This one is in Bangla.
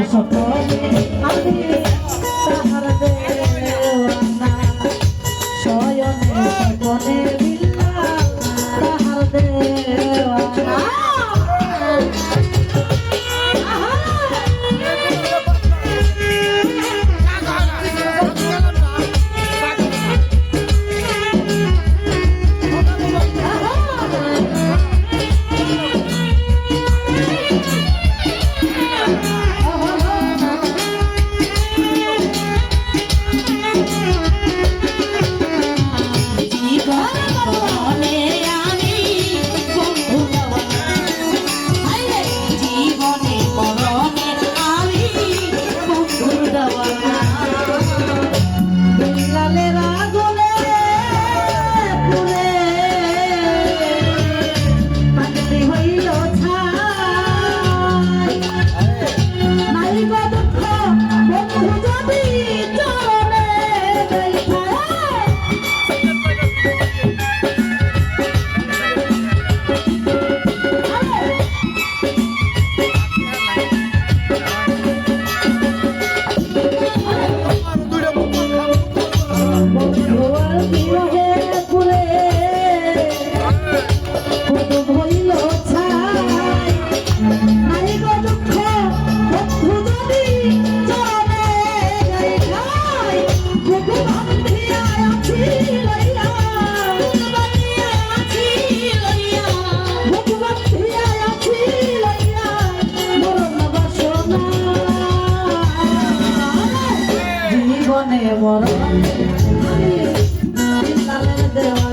Eu sou abrir জীবনে মরণ আমি লালের